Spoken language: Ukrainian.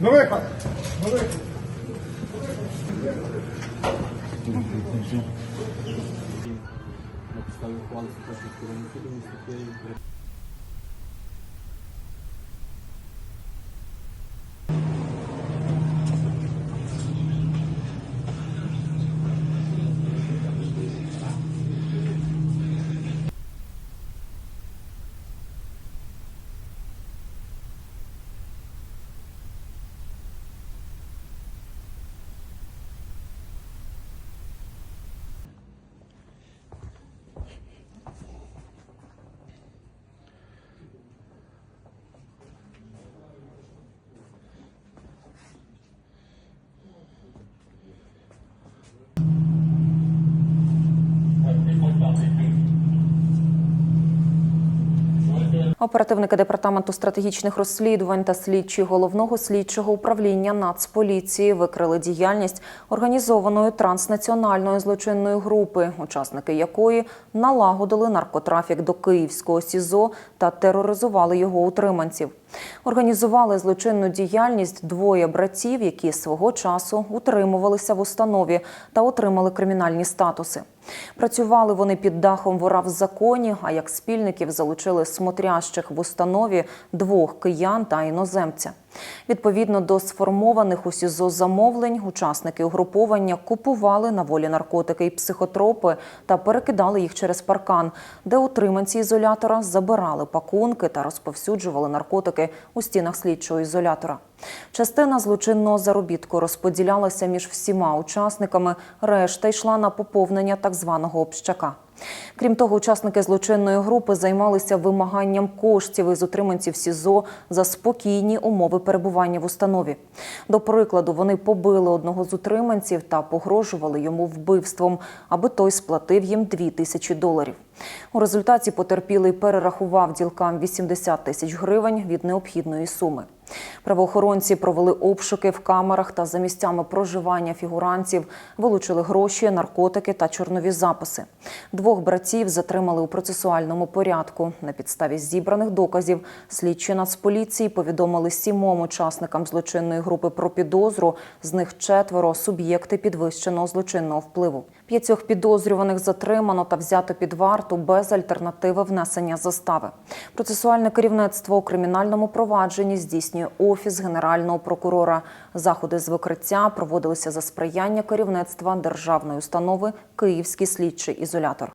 На виход! На підставі ухвали Святошинського районного суду міста Києва. Оперативники департаменту стратегічних розслідувань та слідчі головного слідчого управління Нацполіції викрили діяльність організованої транснаціональної злочинної групи, учасники якої налагодили наркотрафік до Київського СІЗО та тероризували його утриманців. Організували злочинну діяльність двоє братів, які свого часу утримувалися в установі та отримали кримінальні статуси. Працювали вони під дахом вора в законі, а як спільників залучили смотрящих в установі двох киян та іноземця. Відповідно до сформованих у СІЗО замовлень, учасники угруповання купували на волі наркотики і психотропи та перекидали їх через паркан, де утриманці ізолятора забирали пакунки та розповсюджували наркотики у стінах слідчого ізолятора. Частина злочинного заробітку розподілялася між всіма учасниками, решта йшла на поповнення так званого общака. Крім того, учасники злочинної групи займалися вимаганням коштів із утриманців СІЗО за спокійні умови перебування в установі. До прикладу, вони побили одного з утриманців та погрожували йому вбивством, аби той сплатив їм 2 тисячі доларів. У результаті потерпілий перерахував ділкам 80 тисяч гривень від необхідної суми. Правоохоронці провели обшуки в камерах та за місцями проживання фігурантів, вилучили гроші, наркотики та чорнові записи. Двох братів затримали у процесуальному порядку. На підставі зібраних доказів слідчі Нацполіції повідомили сімом учасникам злочинної групи про підозру. З них четверо суб'єкти підвищеного злочинного впливу. П'ятьох підозрюваних затримано та взято під варту без альтернативи внесення застави. Процесуальне керівництво у кримінальному провадженні здійснює офіс генерального прокурора. Заходи з викриття проводилися за сприяння керівництва державної установи Київський слідчий ізолятор.